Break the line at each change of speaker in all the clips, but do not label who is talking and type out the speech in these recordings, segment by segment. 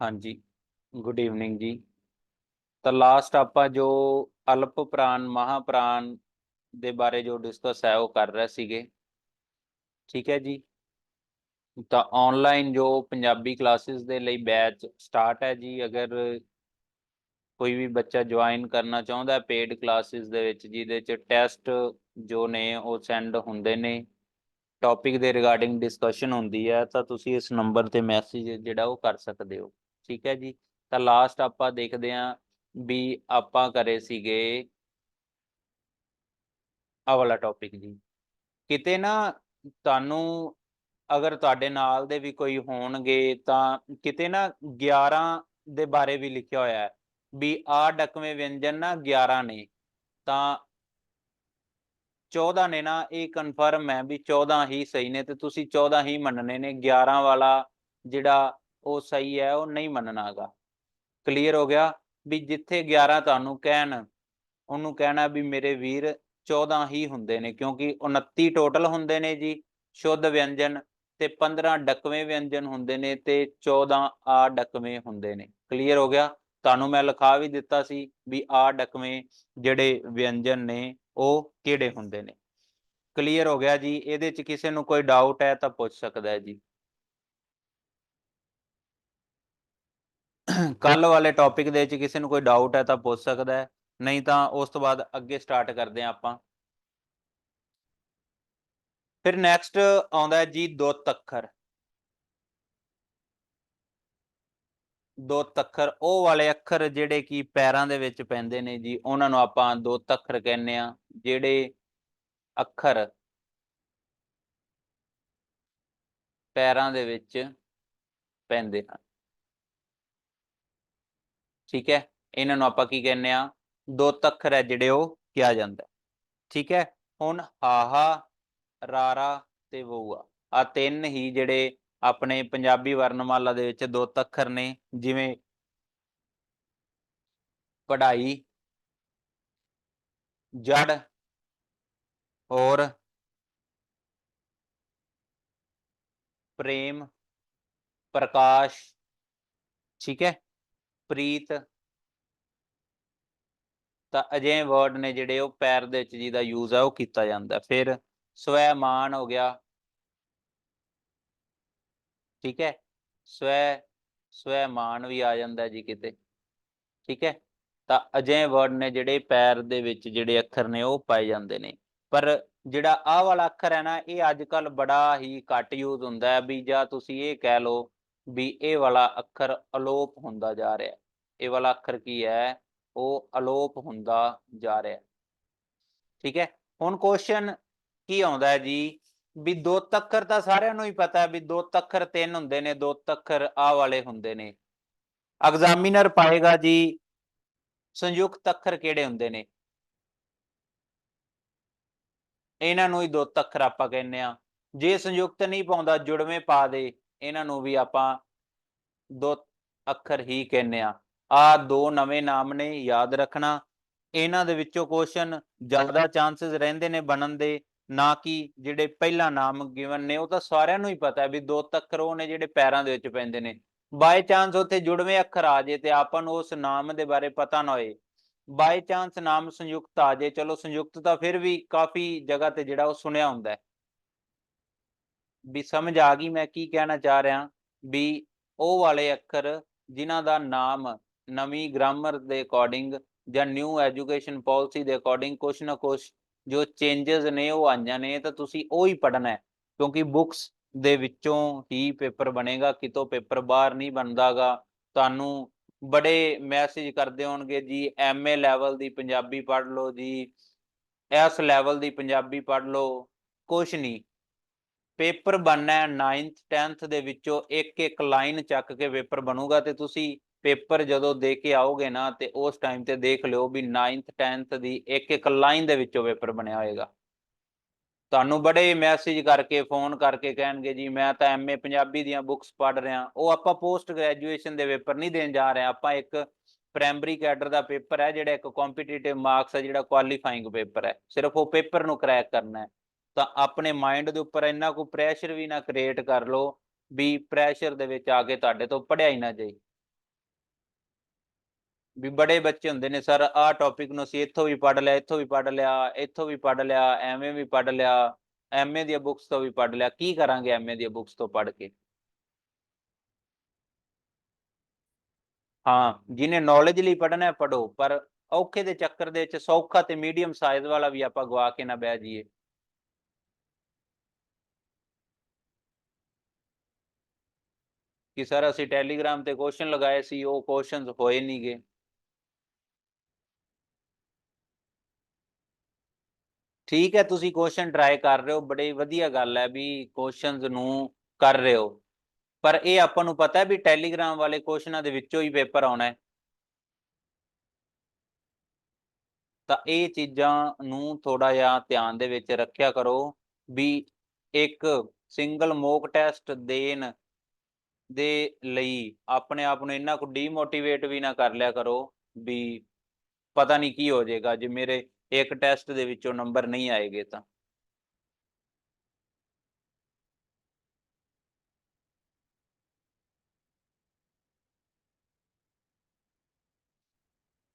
ਹਾਂਜੀ good evening ਜੀ। ਤਾਂ ਲਾਸਟ ਆਪਾਂ ਜੋ ਅਲਪ ਪ੍ਰਾਨ ਮਹਾਪ੍ਰਾਨ ਦੇ ਬਾਰੇ ਜੋ ਡਿਸਕਸ ਹੈ, ਉਹ ਕਰ ਰਹੇ ਸੀਗੇ। ਠੀਕ ਹੈ ਜੀ। ਤਾਂ ਆਨਲਾਈਨ ਜੋ ਪੰਜਾਬੀ ਕਲਾਸਿਸ ਦੇ ਲਈ ਬੈਚ ਸਟਾਰਟ ਹੈ ਜੀ, ਅਗਰ ਕੋਈ ਵੀ ਬੱਚਾ ਜੁਆਇਨ ਕਰਨਾ ਚਾਹੁੰਦਾ ਹੈ ਪੇਡ ਕਲਾਸਿਸ ਦੇ ਵਿੱਚ, ਜਿਹਦੇ ਚ ਟੈਸਟ ਜੋ ਨੇ, ਉਹ ਸੈਂਡ ਹੁੰਦੇ ਨੇ। ਟੌਪਿਕ ਦੇ ਰਿਗਾਰਡਿੰਗ ਡਿਸਕਸ਼ਨ ਹੁੰਦੀ ਹੈ, ਤਾਂ ਤੁਸੀਂ ਇਸ ਨੰਬਰ ਤੇ ਮੈਸੇਜ ਜਿਹੜਾ ਉਹ ਕਰ ਸਕਦੇ ਹੋ। ਠੀਕ ਹੈ ਜੀ। ਤਾਂ ਲਾਸਟ ਆਪਾਂ ਦੇਖਦੇ ਹਾਂ ਵੀ ਆਪਾਂ ਕਰੇ ਸੀਗੇ ਆਹ ਵਾਲਾ ਟੌਪਿਕ ਜੀ। ਕਿਤੇ ਨਾ ਤੁਹਾਨੂੰ ਅਗਰ ਤੁਹਾਡੇ ਨਾਲ ਦੇ ਵੀ ਕੋਈ ਹੋਣਗੇ ਤਾਂ ਕਿਤੇ ਨਾ 11 ਦੇ ਬਾਰੇ ਵੀ ਲਿਖਿਆ ਹੋਇਆ ਹੈ ਵੀ ਆ ਡਕਵੇਂ ਵਿਅੰਜਨ ਨਾ 11 ਨੇ। ਤਾਂ 14 ਨੇ ਨਾ, ਇਹ ਕਨਫਰਮ ਹੈ ਵੀ 14 ਹੀ ਸਹੀ ਨੇ ਤੇ ਤੁਸੀਂ 14 ਹੀ ਮੰਨਣੇ ਨੇ। 11 ਵਾਲਾ ਜਿਹੜਾ ਉਹ ਸਹੀ ਹੈ, ਉਹ ਨਹੀਂ ਮੰਨਣਾਗਾ ਕਲੀਅਰ ਹੋ ਗਿਆ ਵੀ ਜਿੱਥੇ 11 ਤੁਹਾਨੂੰ ਕਹਿਣ, ਉਹਨੂੰ ਕਹਿਣਾ ਵੀ ਮੇਰੇ ਵੀਰ 14 ਹੀ ਹੁੰਦੇ ਨੇ, ਕਿਉਂਕਿ 29 ਟੋਟਲ ਹੁੰਦੇ ਨੇ ਜੀ, ਸ਼ੁੱਧ ਵਿਅੰਜਨ ਤੇ 15 ਡਕਵੇਂ ਵਿਅੰਜਨ ਹੁੰਦੇ ਨੇ ਤੇ 14 ਆ ਡਕਵੇਂ ਹੁੰਦੇ ਨੇ। ਕਲੀਅਰ ਹੋ ਗਿਆ? ਤੁਹਾਨੂੰ ਮੈਂ ਲਿਖਾ ਵੀ ਦਿੱਤਾ ਸੀ ਵੀ ਆ ਡਕਵੇਂ ਜਿਹੜੇ ਵਿਅੰਜਨ ਨੇ, ਉਹ ਕਿਹੜੇ ਹੁੰਦੇ ਨੇ। ਕਲੀਅਰ ਹੋ ਗਿਆ ਜੀ? ਇਹਦੇ ਚ ਕਿਸੇ ਨੂੰ ਕੋਈ ਡਾਊਟ ਹੈ ਤਾਂ ਪੁੱਛ ਸਕਦਾ ਹੈ ਜੀ। ਕੱਲ ਵਾਲੇ ਟੌਪਿਕ ਦੇ ਵਿੱਚ ਕਿਸੇ ਨੂੰ ਕੋਈ ਡਾਊਟ ਹੈ ਤਾਂ ਪੁੱਛ ਸਕਦਾ ਹੈ, ਨਹੀਂ ਤਾਂ ਉਸ ਤੋਂ ਬਾਅਦ ਅੱਗੇ ਸਟਾਰਟ ਕਰਦੇ ਹਾਂ ਆਪਾਂ। ਫਿਰ ਨੈਕਸਟ ਆਉਂਦਾ ਹੈ ਜੀ ਦੋ ਤੱਖਰ ਦੋ ਤੱਖਰ ਉਹ ਵਾਲੇ ਅੱਖਰ ਜਿਹੜੇ ਕਿ ਪੈਰਾਂ ਦੇ ਵਿੱਚ ਪੈਂਦੇ ਨੇ ਜੀ, ਉਹਨਾਂ ਨੂੰ ਆਪਾਂ ਦੋ ਤੱਖਰ ਕਹਿੰਦੇ ਆ ਜਿਹੜੇ ਅੱਖਰ ਪੈਰਾਂ ਦੇ ਵਿੱਚ ਪੈਂਦੇ ਹਨ। ਠੀਕ ਹੈ? ਇਹਨਾਂ ਨੂੰ ਆਪਾਂ ਕੀ ਕਹਿੰਦੇ ਆ ਦੋ ਅੱਖਰ ਹੈ ਜਿਹੜੇ ਉਹ ਕਿਹਾ ਜਾਂਦਾ ਠੀਕ ਹੈ? ਹੁਣ ਹਾਹਾ, ਰਾਰਾ ਤੇ ਵਊਆ। ਆ ਤਿੰਨ ਹੀ ਜਿਹੜੇ ਆਪਣੇ ਪੰਜਾਬੀ ਵਰਣਮਾਲਾ ਦੇ ਵਿੱਚ ਦੋ ਤੱਖਰ ਨੇ, ਜਿਵੇਂ ਪੜਾਈ ਜੜ ਔਰ ਪ੍ਰੇਮ, ਪ੍ਰਕਾਸ਼, ਠੀਕ ਹੈ? ਪ੍ਰੀਤ ਤਾਂ ਅਜਿਹੇ ਵਰਡ ਨੇ ਜਿਹੜੇ ਉਹ ਪੈਰ ਦੇ ਵਿੱਚ ਜਿਹਦਾ ਯੂਜ਼ ਹੈ ਉਹ ਕੀਤਾ ਜਾਂਦਾ ਫਿਰ ਸਵੈ ਮਾਨ ਹੋ ਗਿਆ। ਠੀਕ ਹੈ? ਸਵੈ ਸਵੈ ਮਾਨ ਵੀ ਆ ਜਾਂਦਾ ਜੀ ਕਿਤੇ। ਠੀਕ ਹੈ? ਤਾਂ ਅਜਿਹੇ ਵਰਡ ਨੇ ਜਿਹੜੇ ਪੈਰ ਦੇ ਵਿੱਚ ਜਿਹੜੇ ਅੱਖਰ ਨੇ ਉਹ ਪਾਏ ਜਾਂਦੇ ਨੇ। ਪਰ ਜਿਹੜਾ ਆਹ ਵਾਲਾ ਅੱਖਰ ਹੈ ਨਾ, ਇਹ ਅੱਜ ਕੱਲ ਬੜਾ ਹੀ ਘੱਟ ਯੂਜ਼ ਹੁੰਦਾ ਹੈ ਵੀ ਜਾਂ ਤੁਸੀਂ ਇਹ ਕਹਿ ਲਓ ਵੀ ਇਹ ਵਾਲਾ ਅੱਖਰ ਅਲੋਪ ਹੁੰਦਾ ਜਾ ਰਿਹਾ। ਇਹ ਵਾਲਾ ਅੱਖਰ ਕੀ ਹੈ? ਉਹ ਅਲੋਪ ਹੁੰਦਾ ਜਾ ਰਿਹਾ। ਠੀਕ ਹੈ? ਹੁਣ ਕੁਐਸਚਨ ਕੀ ਆਉਂਦਾ ਹੈ ਜੀ? ਵੀ ਦੋ ਅੱਖਰ ਤਾਂ ਸਾਰਿਆਂ ਨੂੰ ਹੀ ਪਤਾ ਹੈ ਵੀ ਦੋ ਅੱਖਰ ਤਿੰਨ ਹੁੰਦੇ ਨੇ, ਦੋ ਅੱਖਰ ਆ ਵਾਲੇ ਹੁੰਦੇ ਨੇ। ਐਗਜ਼ਾਮੀਨਰ ਪਾਏਗਾ ਜੀ, ਸੰਯੁਕਤ ਅੱਖਰ ਕਿਹੜੇ ਹੁੰਦੇ ਨੇ? ਇਹਨਾਂ ਨੂੰ ਹੀ ਦੋ ਅੱਖਰ ਆਪਾਂ ਕਹਿੰਦੇ ਆ ਜੇ ਸੰਯੁਕਤ ਨਹੀਂ ਪਾਉਂਦਾ, ਜੁੜਵੇਂ ਪਾ ਦੇ। ਇਹਨਾਂ ਨੂੰ ਵੀ ਆਪਾਂ ਦੋ ਅੱਖਰ ਹੀ ਕਹਿੰਦੇ ਆ ਆ ਦੋ ਨਵੇਂ ਨਾਮ ਨੇ, ਯਾਦ ਰੱਖਣਾ। ਇਹਨਾਂ ਦੇ ਵਿੱਚੋਂ ਕੁਐਸਚਨ ਜ਼ਿਆਦਾ ਚਾਂਸਸ ਰਹਿੰਦੇ ਨੇ ਬਣਨ ਦੇ, ਨਾ ਕਿ ਜਿਹੜੇ ਪਹਿਲਾ ਨਾਮ ਗਿਵਨ ਨੇ, ਉਹ ਤਾਂ ਸਾਰਿਆਂ ਨੂੰ ਹੀ ਪਤਾ ਹੈ ਵੀ ਦੋ ਅੱਖਰ ਉਹ ਨੇ ਜਿਹੜੇ ਪੈਰਾਂ ਦੇ ਵਿੱਚ ਪੈਂਦੇ ਨੇ। ਬਾਈ ਚਾਂਸ ਉੱਥੇ ਜੁੜਵੇਂ ਅੱਖਰ ਆ ਜੇ ਤੇ ਆਪਾਂ ਨੂੰ ਉਸ ਨਾਮ ਦੇ ਬਾਰੇ ਪਤਾ ਨਾ ਹੋਏ। ਬਾਈ ਚਾਂਸ ਨਾਮ ਸੰਯੁਕਤ ਆ ਜੇ, ਚਲੋ ਸੰਯੁਕਤ ਤਾਂ ਫਿਰ ਵੀ ਕਾਫੀ ਜਗ੍ਹਾ ਤੇ ਜਿਹੜਾ ਉਹ ਸੁਣਿਆ ਹੁੰਦਾ ਹੈ। ਵੀ ਸਮਝ ਆ ਗਈ ਮੈਂ ਕੀ ਕਹਿਣਾ ਚਾਹ ਰਿਹਾ ਵੀ ਉਹ ਵਾਲੇ ਅੱਖਰ ਜਿਨ੍ਹਾਂ ਦਾ ਨਾਮ ਨਵੀਂ ਗ੍ਰਾਮਰ ਦੇ ਅਕੋਰਡਿੰਗ ਜਾਂ ਨਿਊ ਐਜੂਕੇਸ਼ਨ ਪਾਲਿਸੀ ਦੇ ਅਕੋਰਡਿੰਗ ਕੁਛ ਨਾ ਕੁਛ ਜੋ ਚੇਂਜਸ ਨੇ ਉਹ ਆਈਆਂ ਨੇ ਤਾਂ ਤੁਸੀਂ ਉਹ ਹੀ ਪੜਨਾ ਹੈ, ਕਿਉਂਕਿ ਬੁక్స్ ਦੇ ਵਿੱਚੋਂ ਹੀ ਪੇਪਰ ਬਣੇਗਾ, ਕਿਤੋਂ ਪੇਪਰ ਬਾਹਰ ਨਹੀਂ ਬਣਦਾਗਾ, ਤੁਹਾਨੂੰ ਬੜੇ ਮੈਸੇਜ ਕਰਦੇ ਹੋਣਗੇ ਜੀ ਐਮਏ ਲੈਵਲ ਦੀ ਪੰਜਾਬੀ ਪੜ੍ਹ ਲਓ ਜੀ ਐਸ ਲੈਵਲ ਦੀ ਪੰਜਾਬੀ ਪੜ੍ਹ ਲਓ, ਕੁਛ ਨਹੀਂ। ਪੇਪਰ ਬਣਨਾ ਹੈ 9th 10th ਦੇ ਵਿੱਚੋਂ ਇੱਕ ਇੱਕ ਲਾਈਨ ਚੱਕ ਕੇ ਪੇਪਰ ਬਣੂਗਾ ਤੇ ਤੁਸੀਂ ਪੇਪਰ ਜਦੋਂ ਦੇ ਕੇ ਆਓਗੇ ਨਾ ਤੇ ਉਸ ਟਾਈਮ ਤੇ ਦੇਖ ਲਿਓ ਵੀ 9th 10th ਦੀ ਇੱਕ ਇੱਕ ਲਾਈਨ ਦੇ ਵਿੱਚੋਂ ਪੇਪਰ ਬਣਿਆ ਹੋਏਗਾ। ਤੁਹਾਨੂੰ ਬੜੇ ਮੈਸੇਜ ਕਰਕੇ ਫੋਨ ਕਰਕੇ ਕਹਿਣਗੇ, ਜੀ, ਮੈਂ ਤਾਂ ਐਮਏ ਪੰਜਾਬੀ ਦੀਆਂ ਬੁੱਕਸ ਪੜ੍ਹ ਰਿਹਾ। ਉਹ ਆਪਾਂ ਪੋਸਟ ਗ੍ਰੈਜੂਏਸ਼ਨ ਦੇ ਪੇਪਰ ਨਹੀਂ ਦੇਣ ਜਾ ਰਹੇ। ਆਪਾਂ ਇੱਕ ਪ੍ਰਾਇਮਰੀ ਕੈਡਰ ਦਾ ਪੇਪਰ ਹੈ, ਜਿਹੜਾ ਇੱਕ ਕੰਪੀਟੀਟਿਵ ਮਾਰਕਸ ਹੈ, ਜਿਹੜਾ ਕੁਆਲੀਫਾਈਂਗ ਪੇਪਰ ਹੈ। ਸਿਰਫ ਉਹ ਪੇਪਰ ਨੂੰ ਕਰੈਕ ਕਰਨਾ ਹੈ। ਤਾਂ ਆਪਣੇ ਮਾਈਂਡ ਦੇ ਉੱਪਰ ਇੰਨਾ ਕੋਈ ਪ੍ਰੈਸ਼ਰ ਵੀ ਨਾ ਕ੍ਰੀਏਟ ਕਰ ਲਓ ਵੀ ਪ੍ਰੈਸ਼ਰ ਦੇ ਵਿੱਚ ਆ ਕੇ ਤੁਹਾਡੇ ਤੋਂ ਪੜਿਆ ਹੀ ਨਾ ਜਾਏ। ਵੀ ਬੜੇ ਬੱਚੇ ਹੁੰਦੇ ਨੇ, ਸਰ, ਆਹ ਟੌਪਿਕ ਨੂੰ ਅਸੀਂ ਇੱਥੋਂ ਵੀ ਪੜ੍ਹ ਲਿਆ, ਇੱਥੋਂ ਵੀ ਪੜ੍ਹ ਲਿਆ, ਇੱਥੋਂ ਵੀ ਪੜ੍ਹ ਲਿਆ, ਐਵੇਂ ਵੀ ਪੜ੍ਹ ਲਿਆ, ਐਮਏ ਦੀਆਂ ਬੁੱਕਸ ਤੋਂ ਵੀ ਪੜ੍ਹ ਲਿਆ, ਕੀ ਕਰਾਂਗੇ ਐਮਏ ਦੀਆਂ ਬੁੱਕਸ ਤੋਂ ਪੜ੍ਹ ਕੇ? ਹਾਂ, ਜਿਹਨੇ ਨੌਲੇਜ ਲਈ ਪੜ੍ਹਨਾ ਹੈ ਪੜੋ ਪਰ ਔਖੇ ਦੇ ਚੱਕਰ ਦੇ ਵਿੱਚ ਸੌਖਾ ਤੇ ਮੀਡੀਅਮ ਸਾਈਜ਼ ਵਾਲਾ ਵੀ ਆਪਾਂ ਗਵਾ ਕੇ ਨਾ ਬਹਿ ਜਾਈਏ। ਕਿ ਸਰ ਅਸੀਂ ਟੈਲੀਗ੍ਰਾਮ ਤੇ ਕੁਐਸਚਨ ਲਗਾਏ ਸੀ, ਉਹ ਕੁਐਸਚਨਸ ਹੋਏ ਨਹੀਂ ਨਹੀਂਗੇ ਠੀਕ ਹੈ, ਤੁਸੀਂ ਕੁਐਸਚਨ ਟਰਾਈ ਕਰ ਰਹੇ ਹੋ, ਬੜੀ ਵਧੀਆ ਗੱਲ ਹੈ ਵੀ ਕੁਐਸਚਨਸ ਨੂੰ ਕਰ ਰਹੇ ਹੋ। ਪਰ ਇਹ ਆਪਾਂ ਨੂੰ ਪਤਾ ਹੈ ਵੀ ਟੈਲੀਗ੍ਰਾਮ ਵਾਲੇ ਕੁਐਸਚਨਾਂ ਦੇ ਵਿੱਚੋਂ ਹੀ ਪੇਪਰ ਆਉਣਾ ਹੈ। ਤਾਂ ਇਹ ਚੀਜ਼ਾਂ ਨੂੰ ਥੋੜਾ ਜਿਹਾ ਧਿਆਨ ਦੇ ਵਿੱਚ ਰੱਖਿਆ ਕਰੋ ਵੀ ਇੱਕ ਸਿੰਗਲ ਮੋਕ ਟੈਸਟ ਦੇਣ ਦੇ ਲਈ ਆਪਣੇ ਆਪ ਨੂੰ ਇੰਨਾ ਕੁ ਡੀਮੋਟੀਵੇਟ ਵੀ ਨਾ ਕਰ ਲਿਆ ਕਰੋ ਵੀ ਪਤਾ ਨਹੀਂ ਕੀ ਹੋ ਜਾਏਗਾ, ਜੇ ਮੇਰੇ ਇੱਕ ਟੈਸਟ ਦੇ ਵਿੱਚੋਂ ਨੰਬਰ ਨਹੀਂ ਆਏਗੇ ਤਾਂ।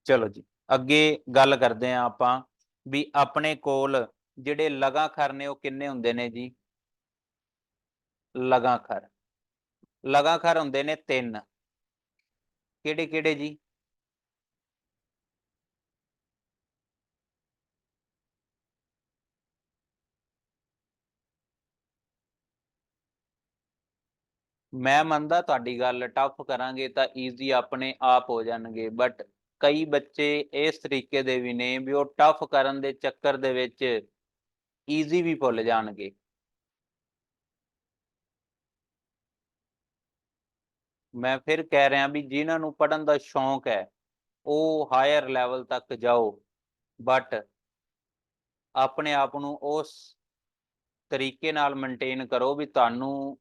ਚਲੋ ਜੀ, ਅੱਗੇ ਗੱਲ ਕਰਦੇ ਹਾਂ ਆਪਾਂ ਵੀ ਆਪਣੇ ਕੋਲ ਜਿਹੜੇ ਲਗਾਖਰ ਨੇ ਉਹ ਕਿੰਨੇ ਹੁੰਦੇ ਨੇ ਜੀ? ਲਗਾਖਰ ਲਗਾਖਰ ਹੁੰਦੇ ਨੇ ਤਿੰਨ। ਕਿਹੜੇ ਕਿਹੜੇ ਜੀ? ਮੈਂ ਮੰਨਦਾ ਤੁਹਾਡੀ ਗੱਲ ਟਫ ਕਰਾਂਗੇ ਤਾਂ ਈਜ਼ੀ ਆਪਣੇ ਆਪ ਹੋ ਜਾਣਗੇ ਬਟ ਕਈ ਬੱਚੇ ਇਸ ਤਰੀਕੇ ਦੇ ਵੀ ਨੇ ਵੀ ਉਹ ਟਫ ਕਰਨ ਦੇ ਚੱਕਰ ਦੇ ਵਿੱਚ ਈਜ਼ੀ ਵੀ ਭੁੱਲ ਜਾਣਗੇ। ਮੈਂ ਫਿਰ ਕਹਿ ਰਿਹਾ ਵੀ ਜਿਨ੍ਹਾਂ ਨੂੰ ਪੜਨ ਦਾ ਸ਼ੌਂਕ ਹੈ, ਉਹ ਹਾਇਰ ਲੈਵਲ ਤੱਕ ਜਾਓ ਬਟ ਆਪਣੇ ਆਪ ਨੂੰ ਉਸ ਤਰੀਕੇ ਨਾਲ ਮੇਨਟੇਨ ਕਰੋ ਵੀ ਤੁਹਾਨੂੰ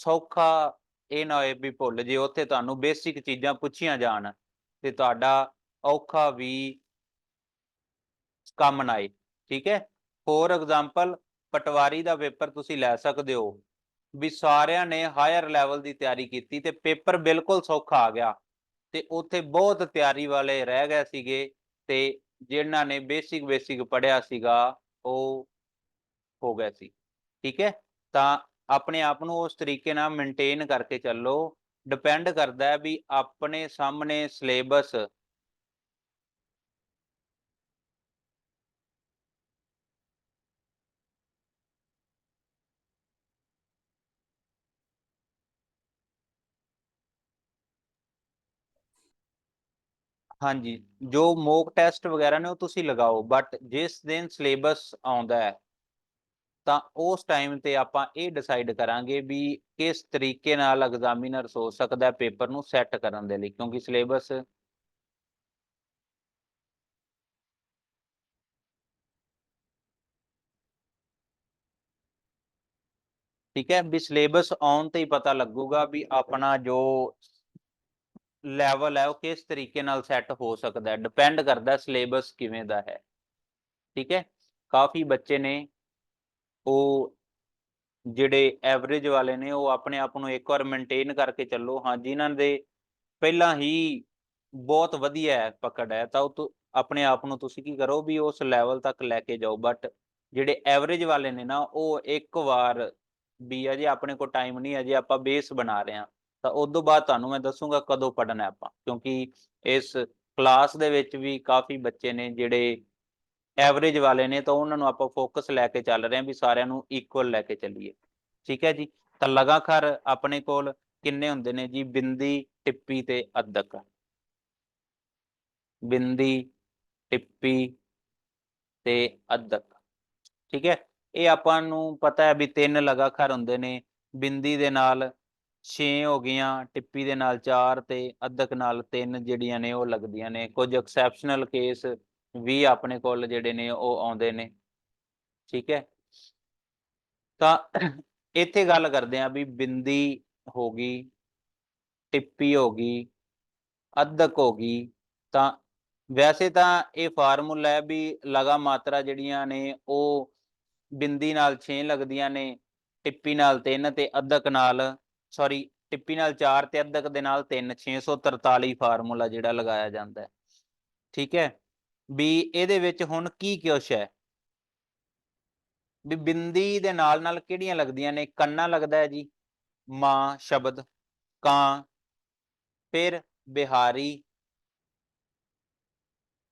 ਸੌਖਾ ਇਹ ਨਾ ਹੋਏ ਵੀ ਭੁੱਲ ਜੇ ਉੱਥੇ ਤੁਹਾਨੂੰ ਬੇਸਿਕ ਚੀਜ਼ਾਂ ਪੁੱਛੀਆਂ ਜਾਣ ਤੇ ਤੁਹਾਡਾ ਔਖਾ ਵੀ ਕੰਮ ਨਾ ਆਏ, ਠੀਕ ਹੈ? ਫੋਰ ਐਗਜ਼ਾਮਪਲ ਪਟਵਾਰੀ ਦਾ ਪੇਪਰ ਤੁਸੀਂ ਲੈ ਸਕਦੇ ਹੋ। ਵੀ ਸਾਰਿਆਂ ਨੇ ਹਾਇਰ ਲੈਵਲ ਦੀ ਤਿਆਰੀ ਕੀਤੀ ਤੇ ਪੇਪਰ ਬਿਲਕੁਲ ਸੌਖਾ ਆ ਗਿਆ। ਤੇ ਉੱਥੇ ਬਹੁਤ ਤਿਆਰੀ ਵਾਲੇ ਰਹਿ ਗਏ ਸੀਗੇ ਤੇ ਜਿਨ੍ਹਾਂ ਨੇ ਬੇਸਿਕ ਬੇਸਿਕ ਪੜਿਆ ਸੀਗਾ, ਉਹ ਹੋ ਗਿਆ ਸੀ। ਠੀਕ ਹੈ? ਤਾਂ ਆਪਣੇ ਆਪ ਨੂੰ ਉਸ ਤਰੀਕੇ ਨਾਲ ਮੇਨਟੇਨ ਕਰਕੇ ਚੱਲੋ। ਡਿਪੈਂਡ ਕਰਦਾ ਹੈ ਵੀ ਆਪਣੇ ਸਾਹਮਣੇ ਸਿਲੇਬਸ ਹਾਂਜੀ, ਜੋ ਮੋਕ ਟੈਸਟ ਵਗੈਰਾ ਨੇ ਉਹ ਤੁਸੀਂ ਲਗਾਓ ਬਟ ਜਿਸ ਦਿਨ ਸਿਲੇਬਸ ਆਉਂਦਾ ਹੈ, ਤਾਂ ਉਸ ਟਾਈਮ ਤੇ ਆਪਾਂ ਇਹ ਡਿਸਾਈਡ ਕਰਾਂਗੇ ਵੀ ਕਿਸ ਤਰੀਕੇ ਨਾਲ ਐਗਜ਼ਾਮੀਨਰ ਸੋਚ ਸਕਦਾ ਪੇਪਰ ਨੂੰ ਸੈੱਟ ਕਰਨ ਦੇ ਲਈ, ਕਿਉਂਕਿ ਸਿਲੇਬਸ ਠੀਕ ਹੈ, ਵੀ ਸਿਲੇਬਸ ਆਉਣ ਤੇ ਹੀ ਪਤਾ ਲੱਗੂਗਾ ਵੀ ਆਪਣਾ ਜੋ ਲੈਵਲ ਹੈ, ਉਹ ਕਿਸ ਤਰੀਕੇ ਨਾਲ ਸੈੱਟ ਹੋ ਸਕਦਾ ਹੈ ਡਿਪੈਂਡ ਕਰਦਾ ਸਿਲੇਬਸ ਕਿਵੇਂ ਦਾ ਹੈ। ਠੀਕ ਹੈ? ਕਾਫੀ ਬੱਚੇ ਨੇ, ਉਹ ਜਿਹੜੇ ਐਵਰੇਜ ਵਾਲੇ ਨੇ, ਉਹ ਆਪਣੇ ਆਪ ਨੂੰ ਇੱਕ ਵਾਰ ਮੇਨਟੇਨ ਕਰਕੇ ਚੱਲੋ। ਹਾਂ ਜਿਨ੍ਹਾਂ ਦੇ ਪਹਿਲਾਂ ਹੀ ਬਹੁਤ ਵਧੀਆ ਪਕੜ ਹੈ, ਤਾਂ ਉਹ ਤੋਂ, ਆਪਣੇ ਆਪ ਨੂੰ ਤੁਸੀਂ ਕੀ ਕਰੋ ਵੀ ਉਸ ਲੈਵਲ ਤੱਕ ਲੈ ਕੇ ਜਾਓ। ਬਟ ਜਿਹੜੇ ਐਵਰੇਜ ਵਾਲੇ ਨੇ ਨਾ, ਉਹ ਇੱਕ ਵਾਰ ਵੀ ਅਜੇ ਆਪਣੇ ਕੋਲ ਟਾਈਮ ਨਹੀਂ, ਅਜੇ ਆਪਾਂ ਬੇਸ ਬਣਾ ਰਹੇ ਹਾਂ। ਤਾਂ ਉਸ ਤੋਂ ਬਾਅਦ ਤੁਹਾਨੂੰ ਮੈਂ ਦੱਸੂਗਾ ਕਦੋਂ ਪੜਨਾ ਆਪਾਂ, ਕਿਉਂਕਿ ਇਸ ਕਲਾਸ ਦੇ ਵਿੱਚ ਵੀ ਕਾਫੀ ਬੱਚੇ ਨੇ ਜਿਹੜੇ ਐਵਰੇਜ ਵਾਲੇ ਨੇ, ਤਾਂ ਉਹਨਾਂ ਨੂੰ ਆਪਾਂ ਫੋਕਸ ਲੈ ਕੇ ਚੱਲ ਰਹੇ ਹਾਂ ਵੀ ਸਾਰਿਆਂ ਨੂੰ ਇਕੁਅਲ ਲੈ ਕੇ ਚੱਲੀਏ। ਠੀਕ ਹੈ ਜੀ? ਤਾਂ ਲਗਾਖਰ ਆਪਣੇ ਕੋਲ ਕਿੰਨੇ ਹੁੰਦੇ ਨੇ ਜੀ? ਬਿੰਦੀ, ਟਿੱਪੀ ਤੇ ਅੱਧਕ ਬਿੰਦੀ, ਟਿੱਪੀ ਤੇ ਅੱਧਕ ਠੀਕ ਹੈ? ਇਹ ਆਪਾਂ ਨੂੰ ਪਤਾ ਹੈ ਵੀ ਤਿੰਨ ਲਗਾਖਰ ਹੁੰਦੇ ਨੇ। ਬਿੰਦੀ ਦੇ ਨਾਲ 6 ਹੋ ਗਈਆਂ, ਟਿੱਪੀ ਦੇ ਨਾਲ 4 ਤੇ ਅੱਧਕ ਨਾਲ 3 ਜਿਹੜੀਆਂ ਨੇ ਉਹ ਲੱਗਦੀਆਂ ਨੇ। ਕੁਝ ਐਕਸੈਪਸ਼ਨਲ ਕੇਸ ਵੀ ਆਪਣੇ ਕੋਲ ਜਿਹੜੇ ਨੇ ਉਹ ਆਉਂਦੇ ਨੇ। ਠੀਕ ਹੈ? ਤਾਂ ਇੱਥੇ ਗੱਲ ਕਰਦੇ ਆਂ ਵੀ ਬਿੰਦੀ ਹੋ ਗਈ, ਟਿੱਪੀ ਹੋ ਗਈ, ਅੱਧਕ ਹੋ ਗਈ, ਤਾਂ ਵੈਸੇ ਤਾਂ ਇਹ ਫਾਰਮੂਲਾ ਹੈ ਵੀ ਲਗਾ ਮਾਤਰਾ ਜਿਹੜੀਆਂ ਨੇ ਉਹ ਬਿੰਦੀ ਨਾਲ 6 ਲੱਗਦੀਆਂ ਨੇ, ਟਿੱਪੀ ਨਾਲ 3 ਤੇ ਅੱਧਕ ਨਾਲ ਸੌਰੀ ਟਿੱਪੀ ਨਾਲ 4 ਤੇ ਅੱਧਕ ਦੇ ਨਾਲ 3 643 ਫਾਰਮੂਲਾ ਜਿਹੜਾ ਲਗਾਇਆ ਜਾਂਦਾ ਹੈ। ਠੀਕ ਹੈ? ਵੀ ਇਹਦੇ ਵਿੱਚ ਹੁਣ ਕੀ ਕੁਛ ਹੈ? ਵੀ ਬਿੰਦੀ ਦੇ ਨਾਲ ਨਾਲ ਕਿਹੜੀਆਂ ਲੱਗਦੀਆਂ ਨੇ? ਕੰਨਾ ਲੱਗਦਾ ਹੈ ਜੀ। ਮਾਂ, ਸ਼ਬਦ, ਕਾਂ, ਫਿਰ ਬਿਹਾਰੀ,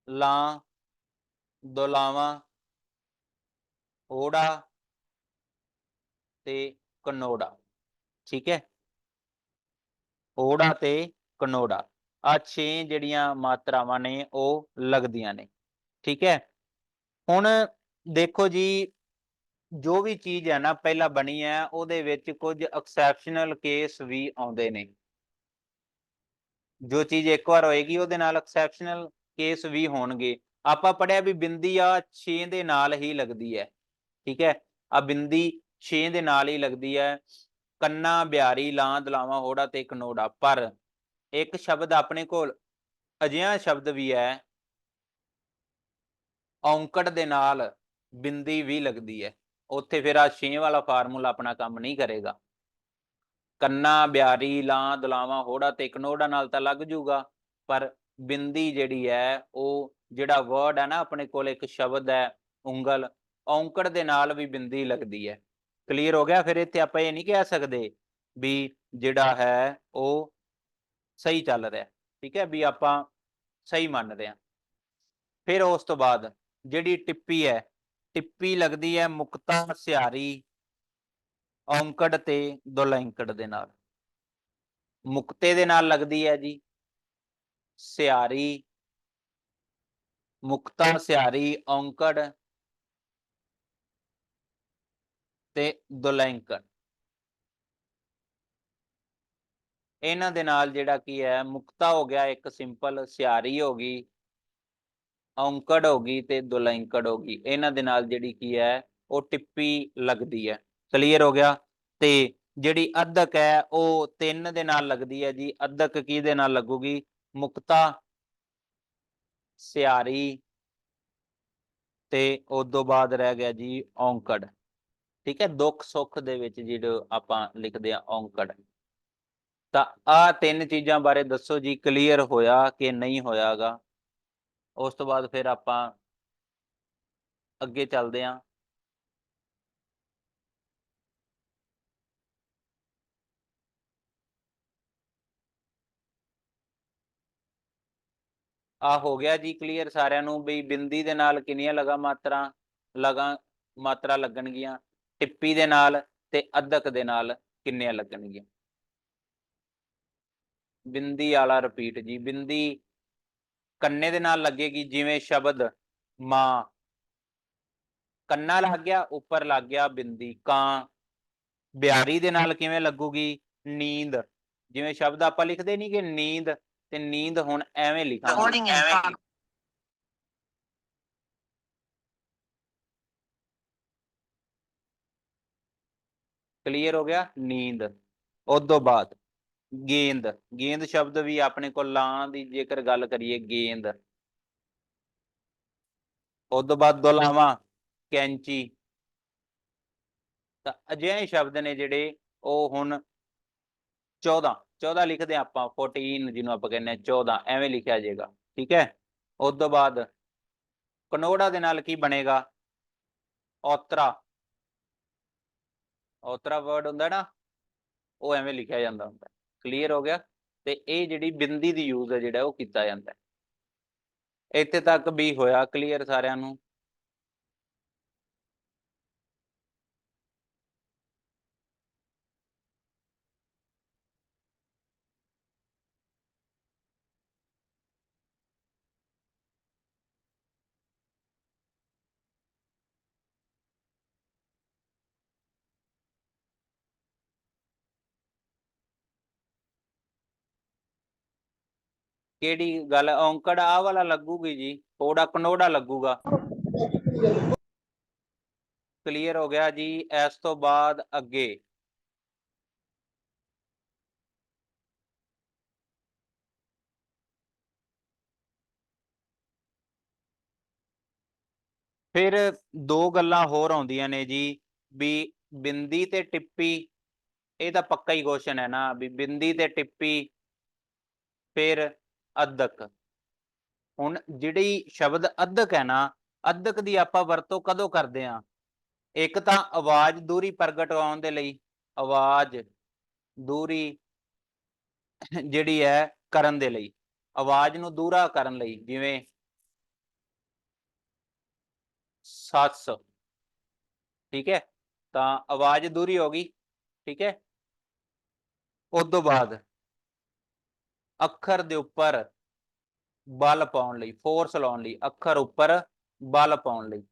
ਲਾਂ, ਦੁਲਾਵਾਂ, ਓੜਾ ਤੇ ਕਨੋੜਾ। ਠੀਕ ਹੈ? ਓੜਾ ਤੇ ਕਨੋੜਾ। ਆ ਛੇ ਜਿਹੜੀਆਂ ਮਾਤਰਾਵਾਂ ਨੇ ਉਹ ਲੱਗਦੀਆਂ ਨੇ। ਠੀਕ ਹੈ? ਹੁਣ ਦੇਖੋ ਜੀ ਜੋ ਵੀ ਚੀਜ਼ ਹੈ ਨਾ ਪਹਿਲਾਂ ਬਣੀ ਹੈ ਉਹਦੇ ਵਿੱਚ ਕੁਝ ਐਕਸੈਪਸ਼ਨਲ ਕੇਸ ਵੀ ਆਉਂਦੇ ਨੇ। ਜੋ ਚੀਜ਼ ਇੱਕ ਵਾਰ ਹੋਏਗੀ ਉਹਦੇ ਨਾਲ ਐਕਸੈਪਸ਼ਨਲ ਕੇਸ ਵੀ ਹੋਣਗੇ। ਆਪਾਂ ਪੜਿਆ ਵੀ ਬਿੰਦੀ ਆ 6 ਦੇ ਨਾਲ ਹੀ ਲੱਗਦੀ ਹੈ। ਠੀਕ ਹੈ? ਆ ਬਿੰਦੀ 6 ਦੇ ਨਾਲ ਹੀ ਲੱਗਦੀ ਹੈ। ਕੰਨਾ, ਬਿਹਾਰੀ ਲਾਂ ਦਲਾਵਾਂ, ਹੋੜਾ ਤੇ ਕਨੋੜਾ ਪਰ ਇੱਕ ਸ਼ਬਦ ਆਪਣੇ ਕੋਲ ਅਜਿਹਾ ਸ਼ਬਦ ਵੀ ਹੈ, ਔਂਕੜ ਦੇ ਨਾਲ ਬਿੰਦੀ ਵੀ ਲੱਗਦੀ ਹੈ। ਉੱਥੇ ਫਿਰ ਆ 6 ਵਾਲਾ ਫਾਰਮੂਲਾ ਆਪਣਾ ਕੰਮ ਨਹੀਂ ਕਰੇਗਾ। ਕੰਨਾ ਬਿਆਰੀ ਲਾਂ ਦਲਾਵਾਂ, ਹੋੜਾ ਤੇ ਕਨੋੜਾ ਨਾਲ ਤਾਂ ਲੱਗ ਜੂਗਾ। ਪਰ ਬਿੰਦੀ ਜਿਹੜੀ ਹੈ, ਉਹ ਜਿਹੜਾ ਵਰਡ ਹੈ ਨਾ, ਆਪਣੇ ਕੋਲ ਇੱਕ ਸ਼ਬਦ ਹੈ, ਉਂਗਲ, ਔਂਕੜ ਦੇ ਨਾਲ ਵੀ ਬਿੰਦੀ ਲੱਗਦੀ ਹੈ। ਕਲੀਅਰ ਹੋ ਗਿਆ ਫਿਰ ਇੱਥੇ ਆਪਾਂ ਇਹ ਨਹੀਂ ਕਹਿ ਸਕਦੇ ਵੀ ਜਿਹੜਾ ਹੈ ਉਹ ਸਹੀ ਚੱਲ ਰਿਹਾ ਠੀਕ ਹੈ ਵੀ ਆਪਾਂ ਸਹੀ ਮੰਨ ਰਹੇ ਹਾਂ। ਫਿਰ ਉਸ ਤੋਂ ਬਾਅਦ ਜਿਹੜੀ ਟਿੱਪੀ ਹੈ ਟਿੱਪੀ ਲੱਗਦੀ ਹੈ ਮੁਕਤਾ ਸਿਹਾਰੀ ਔਂਕੜ ਤੇ ਦੁਲੈਂਕੜ ਦੇ ਨਾਲ। ਮੁਕਤੇ ਦੇ ਨਾਲ ਲੱਗਦੀ ਹੈ ਜੀ ਸਿਹਾਰੀ ਮੁਕਤਾ ਸਿਹਾਰੀ ਔਂਕੜ ਤੇ ਦੁਲੈਂਕੜ ਇਹਨਾਂ ਦੇ ਨਾਲ ਜਿਹੜਾ ਕੀ ਹੈ, ਮੁਕਤਾ ਹੋ ਗਿਆ, ਇੱਕ ਸਿੰਪਲ ਸਿਆਰੀ ਹੋ ਗਈ, ਔਂਕੜ ਹੋ ਗਈ ਤੇ ਦੁਲੈਂਕੜ ਹੋ ਗਈ। ਇਹਨਾਂ ਦੇ ਨਾਲ ਜਿਹੜੀ ਕੀ ਹੈ, ਉਹ ਟਿੱਪੀ ਲੱਗਦੀ ਹੈ। ਕਲੀਅਰ ਹੋ ਗਿਆ? ਤੇ ਜਿਹੜੀ ਅੱਧਕ ਹੈ, ਉਹ ਤਿੰਨ ਦੇ ਨਾਲ ਲੱਗਦੀ ਹੈ ਜੀ। ਅੱਧਕ ਕਿਹਦੇ ਨਾਲ ਲੱਗੂਗੀ? ਮੁਕਤਾ, ਸਿਆਰੀ ਤੇ ਉਸ ਤੋਂ ਬਾਅਦ ਰਹਿ ਗਿਆ ਜੀ ਔਂਕੜ। ਠੀਕ ਹੈ, ਦੁੱਖ ਸੁੱਖ ਦੇ ਵਿੱਚ ਜਿਹੜੇ ਆਪਾਂ ਲਿਖਦੇ ਆ ਔਂਕੜ। ਤਾਂ ਆ ਤਿੰਨ ਚੀਜ਼ਾਂ ਬਾਰੇ ਦੱਸੋ ਜੀ ਕਲੀਅਰ ਹੋਇਆ ਕਿ ਨਹੀਂ ਹੋਇਆਗਾ? ਉਸ ਤੋਂ ਬਾਅਦ ਫਿਰ ਆਪਾਂ ਅੱਗੇ ਚੱਲਦੇ ਆਂ ਆ ਹੋ ਗਿਆ ਜੀ ਕਲੀਅਰ ਸਾਰਿਆਂ ਨੂੰ ਵੀ ਬਿੰਦੀ ਦੇ ਨਾਲ ਕਿੰਨੀਆਂ ਲਗਾ ਮਾਤਰਾ ਲਗਾ ਮਾਤਰਾ ਲੱਗਣਗੀਆਂ। ਟਿੱਪੀ ਦੇ ਨਾਲ ਤੇ ਅੱਧਕ ਦੇ ਨਾਲ ਕਿੰਨੀਆਂ ਲੱਗਣਗੀਆਂ? ਬਿੰਦੀ ਵਾਲਾ ਰਿਪੀਟ ਜੀ ਬਿੰਦੀ ਕੰਨੇ ਦੇ ਨਾਲ ਲੱਗੇਗੀ ਜਿਵੇਂ ਸ਼ਬਦ ਮਾਂ। ਕੰਨਾ ਲੱਗ ਗਿਆ ਉੱਪਰ ਲੱਗ ਗਿਆ ਬਿੰਦੀ। ਕਾਂ ਬਿਹਾਰੀ ਦੇ ਨਾਲ ਕਿਵੇਂ ਲੱਗੂਗੀ? ਨੀਂਦ। ਜਿਵੇਂ ਸ਼ਬਦ ਆਪਾਂ ਲਿਖਦੇ ਨਹੀਂ ਕਿ ਨੀਂਦ। ਤੇ ਨੀਂਦ ਹੁਣ ਐਵੇਂ ਲਿਖਾਂਗੇ। ਕਲੀਅਰ ਹੋ ਗਿਆ? ਨੀਂਦ। ਉਸ ਤੋਂ ਬਾਅਦ ਗੇਂਦ। ਗੇਂਦ ਸ਼ਬਦ ਵੀ ਆਪਣੇ ਕੋਲ ਲਾਂ ਦੀ ਜੇਕਰ ਗੱਲ ਕਰੀਏ, ਗੇਂਦ। ਉਸ ਤੋਂ ਬਾਅਦ ਦੁਲਾਵਾਂ, ਕੈਂਚੀ। ਤਾਂ ਅਜਿਹੇ ਸ਼ਬਦ ਨੇ ਜਿਹੜੇ ਉਹ ਹੁਣ 14 14 ਲਿਖਦੇ ਹਾਂ ਆਪਾਂ 14 ਜਿਹਨੂੰ ਆਪਾਂ ਕਹਿੰਦੇ ਆ 14 ਐਵੇਂ ਲਿਖਿਆ ਜਾਏਗਾ, ਠੀਕ ਹੈ? ਉਸ ਤੋਂ ਬਾਅਦ, ਕਨੋੜਾ ਦੇ ਨਾਲ ਕੀ ਬਣੇਗਾ? ਔਤਰਾ। ਔਤਰਾ ਵਰਡ ਹੁੰਦਾ ਨਾ, ਉਹ ਐਵੇਂ ਲਿਖਿਆ ਜਾਂਦਾ ਹੁੰਦਾ। ਕਲੀਅਰ ਹੋ ਗਿਆ? ਤੇ ਇਹ ਜਿਹੜੀ ਬਿੰਦੀ ਦੀ ਯੂਜ਼ ਹੈ ਜਿਹੜਾ ਉਹ ਕੀਤਾ ਜਾਂਦਾ ਇੱਥੇ ਤੱਕ ਵੀ ਹੋਇਆ ਕਲੀਅਰ ਸਾਰਿਆਂ ਨੂੰ। ਕਿਹੜੀ ਗੱਲ ਔਂਕੜ ਆ ਵਾਲਾ ਲੱਗੂਗੀ ਜੀ ਥੋੜਾ ਕਨੋੜਾ ਲੱਗੂਗਾ। ਕਲੀਅਰ ਹੋ ਗਿਆ ਜੀ, ਇਸ ਤੋਂ ਬਾਅਦ ਅੱਗੇ। ਫਿਰ ਦੋ ਗੱਲਾਂ ਹੋਰ ਆਉਂਦੀਆਂ ਨੇ ਜੀ, ਵੀ ਬਿੰਦੀ ਤੇ ਟਿੱਪੀ, ਇਹ ਤਾਂ ਪੱਕਾ ਹੀ ਕੁਐਸਚਨ ਹੈ ਨਾ, ਵੀ ਬਿੰਦੀ ਤੇ ਟਿੱਪੀ, ਫਿਰ ਅੱਧਕ ਹੁਣ ਜਿਹੜੀ ਸ਼ਬਦ ਅੱਧਕ ਹੈ ਨਾ ਅੱਧਕ ਦੀ ਆਪਾਂ ਵਰਤੋਂ ਕਦੋਂ ਕਰਦੇ ਆ ਇੱਕ ਤਾਂ ਆਵਾਜ਼ ਦੂਰੀ ਪ੍ਰਗਟਾਉਣ ਦੇ ਲਈ, ਆਵਾਜ਼ ਦੂਰੀ ਜਿਹੜੀ ਹੈ ਕਰਨ ਦੇ ਲਈ, ਆਵਾਜ਼ ਨੂੰ ਦੂਰਾ ਕਰਨ ਲਈ, ਜਿਵੇਂ ਸੱਸ, ਠੀਕ ਹੈ? ਤਾਂ ਆਵਾਜ਼ ਦੂਰੀ ਹੋ ਗਈ, ਠੀਕ ਹੈ? ਉਸ ਤੋਂ ਬਾਅਦ ਅੱਖਰ ਦੇ ਉੱਪਰ ਬਲ ਪਾਉਣ ਲਈ ਫੋਰਸ ਲਾਉਣ ਲਈ, ਅੱਖਰ ਉੱਪਰ ਬਲ ਪਾਉਣ ਲਈ।